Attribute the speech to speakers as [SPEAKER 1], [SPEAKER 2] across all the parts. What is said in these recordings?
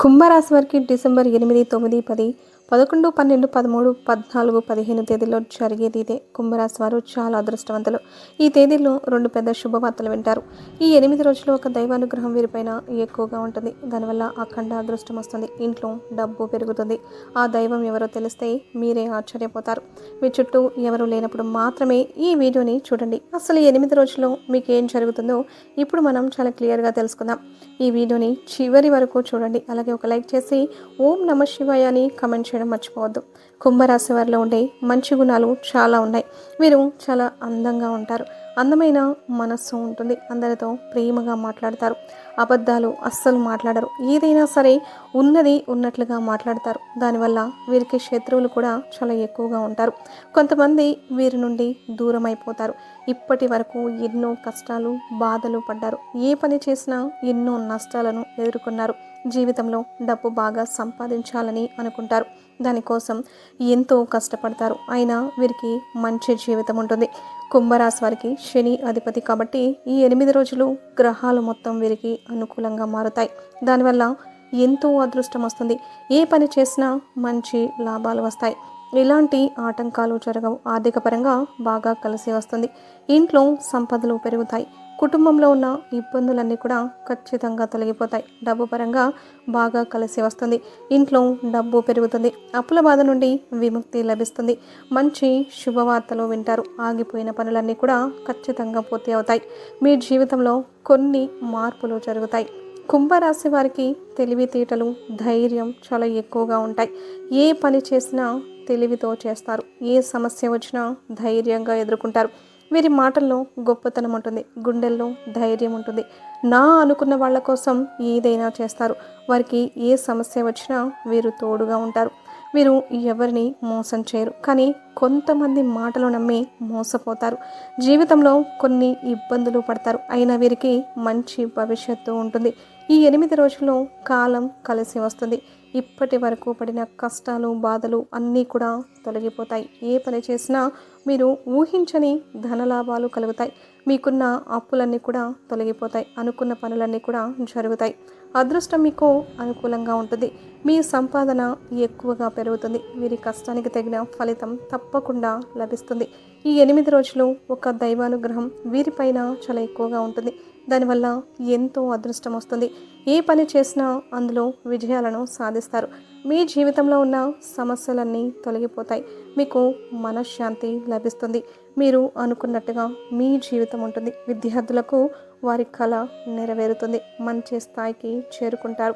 [SPEAKER 1] కుంభరాశి వారికి డిసెంబర్ ఎనిమిది తొమ్మిది పది పదకొండు పన్నెండు పదమూడు పద్నాలుగు పదిహేను తేదీల్లో జరిగేది ఇదే. కుంభరాశి వారు చాలా అదృష్టవంతులు. ఈ తేదీల్లో రెండు పెద్ద శుభవార్తలు వింటారు. ఈ ఎనిమిది రోజులు ఒక దైవానుగ్రహం వీరిపైన ఎక్కువగా ఉంటుంది. దానివల్ల అఖండ అదృష్టం వస్తుంది. ఇంట్లో డబ్బు పెరుగుతుంది. ఆ దైవం ఎవరో తెలిస్తే మీరే ఆశ్చర్యపోతారు. మీ చుట్టూ ఎవరు లేనప్పుడు మాత్రమే ఈ వీడియోని చూడండి. అసలు ఈ ఎనిమిది రోజుల్లో మీకు ఏం జరుగుతుందో ఇప్పుడు మనం చాలా క్లియర్గా తెలుసుకుందాం. ఈ వీడియోని చివరి వరకు చూడండి. అలాగే ఒక లైక్ చేసి ఓం నమ శివాయ అని కమెంట్ చేయండి. మర్చిపోవద్దు. కుంభరాశి వారిలో ఉండే మంచి గుణాలు చాలా ఉన్నాయి. వీరు చాలా అందంగా ఉంటారు. అందమైన మనస్సు ఉంటుంది. అందరితో ప్రేమగా మాట్లాడతారు. అబద్ధాలు అస్సలు మాట్లాడరు. ఏదైనా సరే ఉన్నది ఉన్నట్లుగా మాట్లాడతారు. దానివల్ల వీరికి శత్రువులు కూడా చాలా ఎక్కువగా ఉంటారు. కొంతమంది వీరి నుండి దూరం అయిపోతారు ఇప్పటి వరకు ఎన్నో కష్టాలు బాధలు పడ్డారు. ఏ పని చేసినా ఎన్నో నష్టాలను ఎదుర్కొన్నారు. జీవితంలో డబ్బు బాగా సంపాదించాలని అనుకుంటారు. దానికోసం ఎంతో కష్టపడతారు. అయినా వీరికి మంచి జీవితం ఉంటుంది. కుంభరాశి వారికి శని అధిపతి కాబట్టి ఈ ఎనిమిది రోజులు గ్రహాలు మొత్తం వీరికి అనుకూలంగా మారుతాయి. దానివల్ల ఎంతో అదృష్టం వస్తుంది. ఏ పని చేసినా మంచి లాభాలు వస్తాయి. ఎలాంటి ఆటంకాలు జరగవు. ఆర్థిక పరంగా బాగా కలిసి వస్తుంది. ఇంట్లో సంపదలు పెరుగుతాయి. కుటుంబంలో ఉన్న ఇబ్బందులన్నీ కూడా ఖచ్చితంగా తొలగిపోతాయి. డబ్బు పరంగా బాగా కలిసి వస్తుంది. ఇంట్లో డబ్బు పెరుగుతుంది. అప్పుల బాధ నుండి విముక్తి లభిస్తుంది. మంచి శుభవార్తలు వింటారు. ఆగిపోయిన పనులన్నీ కూడా ఖచ్చితంగా పూర్తి అవుతాయి. మీ జీవితంలో కొన్ని మార్పులు జరుగుతాయి. కుంభరాశి వారికి తెలివితేటలు ధైర్యం చాలా ఎక్కువగా ఉంటాయి. ఏ పని చేసినా తెలివితో చేస్తారు. ఏ సమస్య వచ్చినా ధైర్యంగా ఎదుర్కొంటారు. వీరి మాటల్లో గొప్పతనం ఉంటుంది. గుండెల్లో ధైర్యం ఉంటుంది. నా అనుకున్న వాళ్ళ కోసం ఏదైనా చేస్తారు. వారికి ఏ సమస్య వచ్చినా వీరు తోడుగా ఉంటారు. వీరు ఎవరిని మోసం చేయరు. కానీ కొంతమంది మాటలు నమ్మి మోసపోతారు. జీవితంలో కొన్ని ఇబ్బందులు పడతారు. అయినా వీరికి మంచి భవిష్యత్తు ఉంటుంది. ఈ ఎనిమిది రోజుల్లో కాలం కలిసి వస్తుంది. ఇప్పటి వరకు పడిన కష్టాలు బాధలు అన్నీ కూడా తొలగిపోతాయి. ఏ పని చేసినా మీరు ఊహించని ధనలాభాలు కలుగుతాయి. మీకున్న అప్పులన్నీ కూడా తొలగిపోతాయి. అనుకున్న పనులన్నీ కూడా జరుగుతాయి. అదృష్టం మీకు అనుకూలంగా ఉంటుంది. మీ సంపాదన ఎక్కువగా పెరుగుతుంది. వీరి కష్టానికి తగిన ఫలితం తప్పకుండా లభిస్తుంది. ఈ ఎనిమిది రోజులు ఒక దైవానుగ్రహం వీరిపైన చాలా ఎక్కువగా ఉంటుంది. దానివల్ల ఎంతో అదృష్టం వస్తుంది. ఏ పని చేసినా అందులో విజయాలను సాధిస్తారు. మీ జీవితంలో ఉన్న సమస్యలన్నీ తొలగిపోతాయి. మీకు మనశ్శాంతి లభిస్తుంది. మీరు అనుకున్నట్టుగా మీ జీవితం ఉంటుంది. విద్యార్థులకు వారి కళ నెరవేరుతుంది. మంచి స్థాయికి చేరుకుంటారు.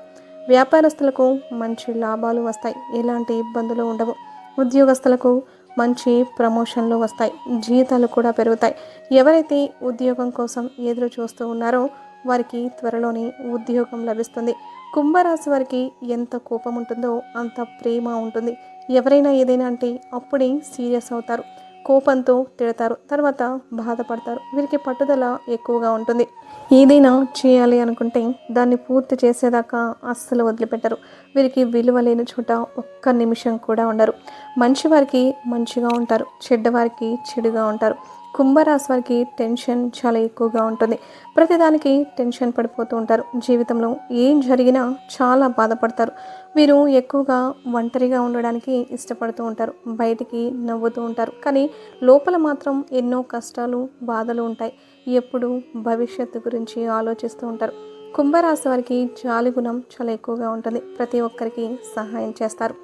[SPEAKER 1] వ్యాపారస్తులకు మంచి లాభాలు వస్తాయి. ఎలాంటి ఇబ్బందులు ఉండవు. ఉద్యోగస్తులకు మంచి ప్రమోషన్లు వస్తాయి జీతాలు కూడా పెరుగుతాయి. ఎవరైతే ఉద్యోగం కోసం ఎదురు చూస్తూ ఉన్నారో వారికి త్వరలోనే ఉద్యోగం లభిస్తుంది. కుంభరాశి వారికి ఎంత కోపం ఉంటుందో అంత ప్రేమ ఉంటుంది. ఎవరైనా ఏదైనా అంటే అప్పుడే సీరియస్ అవుతారు. కోపంతో తిడతారు. తర్వాత బాధపడతారు. వీరికి పట్టుదల ఎక్కువగా ఉంటుంది. ఏదైనా చేయాలి అనుకుంటే దాన్ని పూర్తి చేసేదాకా అస్సలు వదిలిపెట్టరు. వీరికి విలువ లేని చోట ఒక్క నిమిషం కూడా ఉండరు. మంచివారికి మంచిగా ఉంటారు. చెడ్డవారికి చెడుగా ఉంటారు. కుంభరాశి వారికి టెన్షన్ చాలా ఎక్కువగా ఉంటుంది. ప్రతిదానికి టెన్షన్ పడిపోతూ ఉంటారు. జీవితంలో ఏం జరిగినా చాలా బాధపడతారు. వీరు ఎక్కువగా ఒంటరిగా ఉండడానికి ఇష్టపడుతూ ఉంటారు. బయటికి నవ్వుతూ ఉంటారు. కానీ లోపల మాత్రం ఎన్నో కష్టాలు బాధలు ఉంటాయి. ఎప్పుడు భవిష్యత్తు గురించి ఆలోచిస్తూ ఉంటారు. కుంభరాశి వారికి జాలి గుణం చాలా ఎక్కువగా ఉంటుంది. ప్రతి ఒక్కరికి సహాయం చేస్తారు.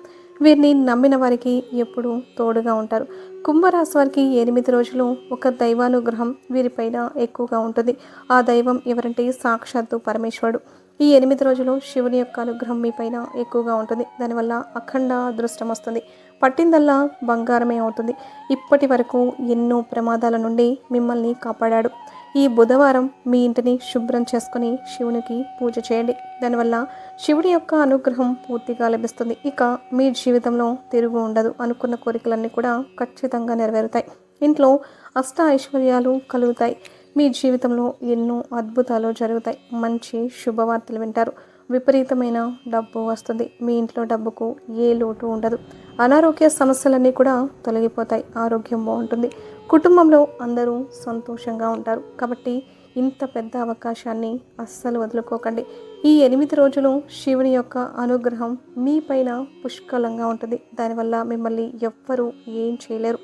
[SPEAKER 1] వీరిని నమ్మిన వారికి ఎప్పుడూ తోడుగా ఉంటారు. కుంభరాశి వారికి ఎనిమిది రోజులు ఒక దైవానుగ్రహం వీరిపైన ఎక్కువగా ఉంటుంది. ఆ దైవం ఎవరంటే సాక్షాత్తు పరమేశ్వరుడు. ఈ ఎనిమిది రోజులు శివుని యొక్క అనుగ్రహం మీ పైన ఎక్కువగా ఉంటుంది. దానివల్ల అఖండ అదృష్టం వస్తుంది. పట్టిందల్లా బంగారమే అవుతుంది. ఇప్పటి వరకు ఎన్నో ప్రమాదాల నుండి మిమ్మల్ని కాపాడాడు. ఈ బుధవారం మీ ఇంటిని శుభ్రం చేసుకుని శివునికి పూజ చేయండి. దానివల్ల శివుడి యొక్క అనుగ్రహం పూర్తిగా లభిస్తుంది. ఇక మీ జీవితంలో తిరుగు ఉండదు అనుకున్న కోరికలన్నీ కూడా ఖచ్చితంగా నెరవేరుతాయి. ఇంట్లో అష్ట ఐశ్వర్యాలు కలుగుతాయి. మీ జీవితంలో ఎన్నో అద్భుతాలు జరుగుతాయి. మంచి శుభవార్తలు వింటారు. విపరీతమైన డబ్బు వస్తుంది. మీ ఇంట్లో డబ్బుకు ఏ లోటు ఉండదు. అనారోగ్య సమస్యలన్నీ కూడా తొలగిపోతాయి. ఆరోగ్యం బాగుంటుంది. కుటుంబంలో అందరూ సంతోషంగా ఉంటారు. కాబట్టి ఇంత పెద్ద అవకాశాన్ని అస్సలు వదులుకోకండి. ఈ ఎనిమిది రోజులు శివుని యొక్క అనుగ్రహం మీపైన పుష్కలంగా ఉంటుంది. దానివల్ల మిమ్మల్ని ఎవ్వరూ ఏం చేయలేరు.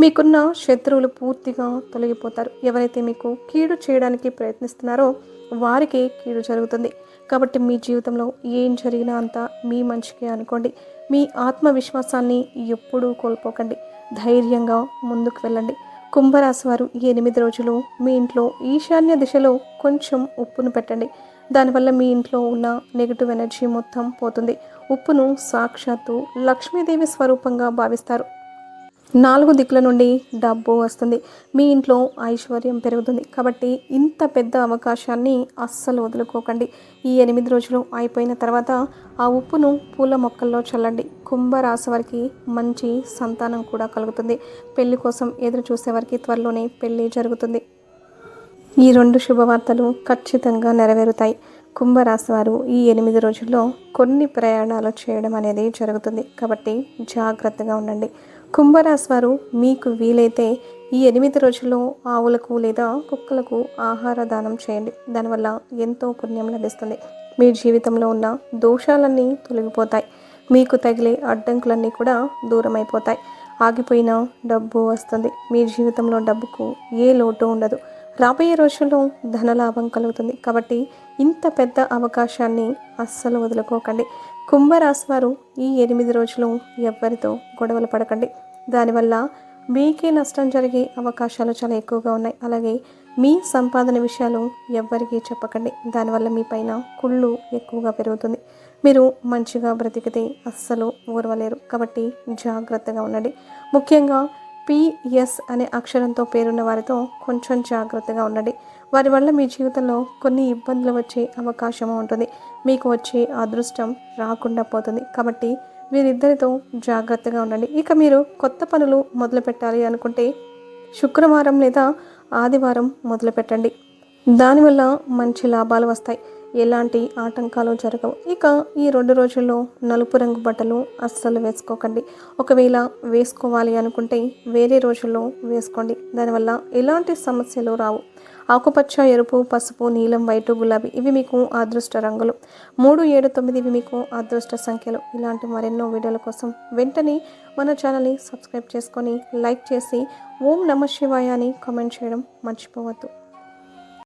[SPEAKER 1] మీకున్న శత్రువులు పూర్తిగా తొలగిపోతారు. ఎవరైతే మీకు కీడు చేయడానికి ప్రయత్నిస్తున్నారో వారికి కీడు జరుగుతుంది. కాబట్టి మీ జీవితంలో ఏం జరిగినా అంతా మీ మంచికే అనుకోండి. మీ ఆత్మవిశ్వాసాన్ని ఎప్పుడూ కోల్పోకండి. ధైర్యంగా ముందుకు వెళ్ళండి. కుంభరాశి వారు ఎనిమిది రోజులు మీ ఇంట్లో ఈశాన్య దిశలో కొంచెం ఉప్పును పెట్టండి. దానివల్ల మీ ఇంట్లో ఉన్న నెగిటివ్ ఎనర్జీ మొత్తం పోతుంది. ఉప్పును సాక్షాత్తు లక్ష్మీదేవి స్వరూపంగా భావిస్తారు. నాలుగు దిక్కుల నుండి డబ్బు వస్తుంది. మీ ఇంట్లో ఐశ్వర్యం పెరుగుతుంది. కాబట్టి ఇంత పెద్ద అవకాశాన్ని అస్సలు వదులుకోకండి. ఈ ఎనిమిది రోజులు అయిపోయిన తర్వాత ఆ ఉప్పును పూల మొక్కల్లో చల్లండి. కుంభరాశి వారికి మంచి సంతానం కూడా కలుగుతుంది. పెళ్ళి కోసం ఎదురు చూసేవారికి త్వరలోనే పెళ్ళి జరుగుతుంది. ఈ రెండు శుభవార్తలు ఖచ్చితంగా నెరవేరుతాయి. కుంభరాశి వారు ఈ ఎనిమిది రోజుల్లో కొన్ని ప్రయాణాలు చేయడం అనేది జరుగుతుంది. కాబట్టి జాగ్రత్తగా ఉండండి. కుంభరాశి వారు మీకు వీలైతే ఈ ఎనిమిది రోజుల్లో ఆవులకు లేదా కుక్కలకు ఆహార దానం చేయండి. దానివల్ల ఎంతో పుణ్యం లభిస్తుంది. మీ జీవితంలో ఉన్న దోషాలన్నీ తొలగిపోతాయి. మీకు తగిలే అడ్డంకులన్నీ కూడా దూరం అయిపోతాయి ఆగిపోయిన డబ్బు వస్తుంది. మీ జీవితంలో డబ్బుకు ఏ లోటు ఉండదు. రాబోయే రోజుల్లో ధనలాభం కలుగుతుంది. కాబట్టి ఇంత పెద్ద అవకాశాన్ని అస్సలు వదులుకోకండి. కుంభరాశి వారు ఈ ఎనిమిది రోజులు ఎవ్వరితో గొడవలు పడకండి. దానివల్ల మీకే నష్టం జరిగే అవకాశాలు చాలా ఎక్కువగా ఉన్నాయి. అలాగే మీ సంపాదన విషయాలు ఎవ్వరికీ చెప్పకండి. దానివల్ల మీ పైన కుళ్ళు ఎక్కువగా పెరుగుతుంది. మీరు మంచిగా బ్రతికితే అస్సలు ఊరవలేరు. కాబట్టి జాగ్రత్తగా ఉండండి. ముఖ్యంగా పిఎస్ అనే అక్షరంతో పేరున్న వారితో కొంచెం జాగ్రత్తగా ఉండండి. వారి వల్ల మీ జీవితంలో కొన్ని ఇబ్బందులు వచ్చే అవకాశం ఉంటుంది. మీకు వచ్చే అదృష్టం రాకుండా పోతుంది. కాబట్టి వీరిద్దరితో జాగ్రత్తగా ఉండండి. ఇక మీరు కొత్త పనులు మొదలు పెట్టాలి అనుకుంటే శుక్రవారం లేదా ఆదివారం మొదలు పెట్టండి దానివల్ల మంచి లాభాలు వస్తాయి. ఎలాంటి ఆటంకాలు జరగవు. ఇక ఈ రెండు రోజుల్లో నలుపు రంగు బట్టలు అస్సలు వేసుకోకండి. ఒకవేళ వేసుకోవాలి అనుకుంటే వేరే రోజుల్లో వేసుకోండి. దానివల్ల ఎలాంటి సమస్యలు రావు. ఆకుపచ్చ ఎరుపు పసుపు నీలం వైటు గులాబీ ఇవి మీకు అదృష్ట రంగులు. మూడు ఏడు తొమ్మిది ఇవి మీకు అదృష్ట సంఖ్యలు. ఇలాంటి మరెన్నో వీడియోల కోసం వెంటనే మన ఛానల్ని సబ్స్క్రైబ్ చేసుకొని లైక్ చేసి ఓం నమ శివాయ అని కామెంట్ చేయడం మర్చిపోవద్దు.